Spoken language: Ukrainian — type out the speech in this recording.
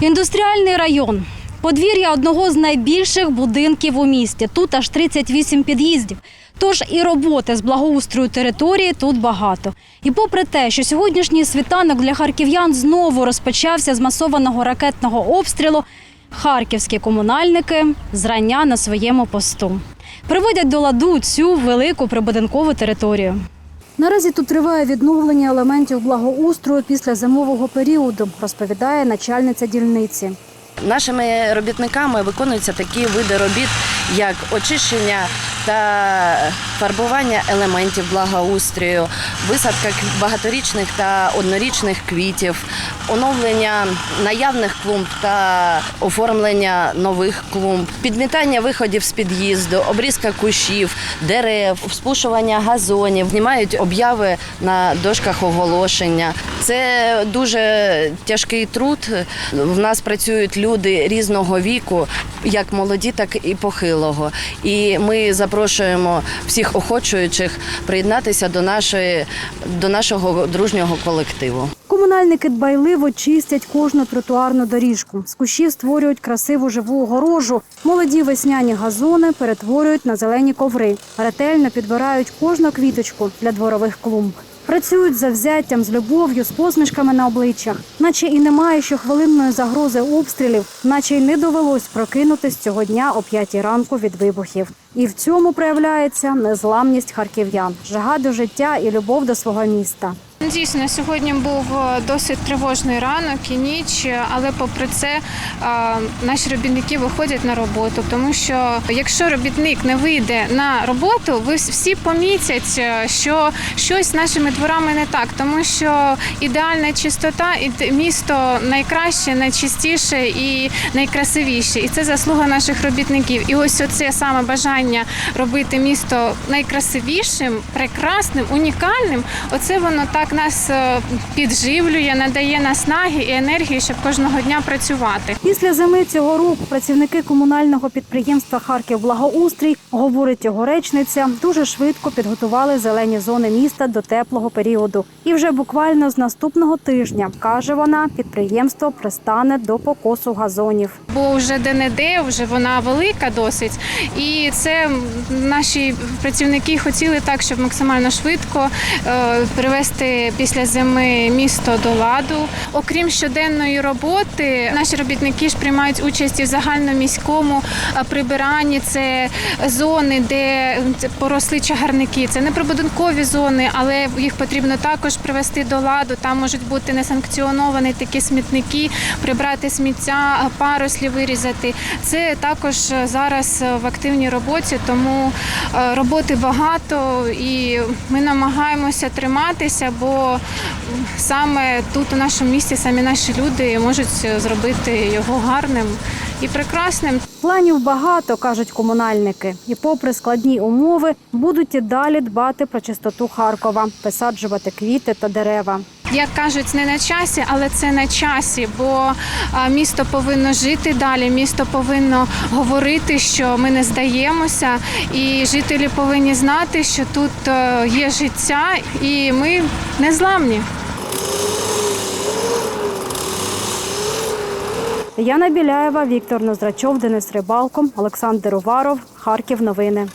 Індустріальний район. Подвір'я одного з найбільших будинків у місті. Тут аж 38 під'їздів. Тож і роботи з благоустрою території тут багато. І попри те, що сьогоднішній світанок для харків'ян знову розпочався з масованого ракетного обстрілу, харківські комунальники зрання на своєму посту. Приводять до ладу цю велику прибудинкову територію. Наразі тут триває відновлення елементів благоустрою після зимового періоду, розповідає начальниця дільниці. Нашими робітниками виконуються такі види робіт, як очищення та фарбування елементів благоустрою, висадка багаторічних та однорічних квітів, оновлення наявних клумб та оформлення нових клумб, підмітання виходів з під'їзду, обрізка кущів, дерев, спушування газонів, знімають обяви на дошках оголошення. Це дуже тяжкий труд. В нас працюють люди різного віку, як молоді, так і похилого. І ми запрошуємо всіх охочуючих приєднатися до нашої до нашого дружнього колективу. Комунальники дбайливо чистять кожну тротуарну доріжку. З кущів створюють красиву живу огорожу. Молоді весняні газони перетворюють на зелені коври. Ретельно підбирають кожну квіточку для дворових клумб. Працюють за взяттям з любов'ю, з посмішками на обличчях, наче і немає щохвилинної загрози обстрілів, наче й не довелось прокинутись цього дня о п'ятій ранку від вибухів. І в цьому проявляється незламність харків'ян, жага до життя і любов до свого міста. Дійсно, сьогодні був е, досить тривожний ранок і ніч, але попри це е, наші робітники виходять на роботу, тому що якщо робітник не вийде на роботу, ви всі помітять, е, що щось з нашими дворами не так, тому що ідеальна чистота і місто найкраще, найчистіше і найкрасивіше. І це заслуга наших робітників. І ось оце саме бажання робити місто найкрасивішим, прекрасним, унікальним. Оце воно так нас е, підживлює, надає наснаги і енергії, щоб кожного дня працювати. Після зими цього року працівники комунального підприємства Харків Благоустрій, говорить його речниця, дуже швидко підготували зелені зони міста до теплого періоду. І вже буквально з наступного тижня, каже вона, підприємство пристане до покосу газонів. Бо вже де-не-де, вже вона велика досить. І це наші працівники хотіли так, щоб максимально швидко е, привести після зими місто до ладу. Окрім щоденної роботи, наші робітники ж приймають участь і в загальноміському е, прибиранні. Це зони, де поросли чагарники. Це не прибудинкові зони, але їх потрібно також привести до ладу. Там можуть бути несанкціоновані такі смітники, прибрати сміття, парослі вирізати. Це також зараз в активній роботі, тому е, роботи багато і ми намагаємося триматися, бо саме тут у нашому місті самі наші люди можуть зробити його гарним і прекрасним. Планів багато, кажуть комунальники, і попри складні умови будуть і далі дбати про чистоту Харкова, висаджувати квіти та дерева. Як кажуть, не на часі, але це на часі, бо місто повинно жити далі. Місто повинно говорити, що ми не здаємося, і жителі повинні знати, що тут е, є життя, і ми незламні. Яна Біляєва, Віктор Ноздрачов, Денис Рибалко, Олександр Уваров, Харків. Новини.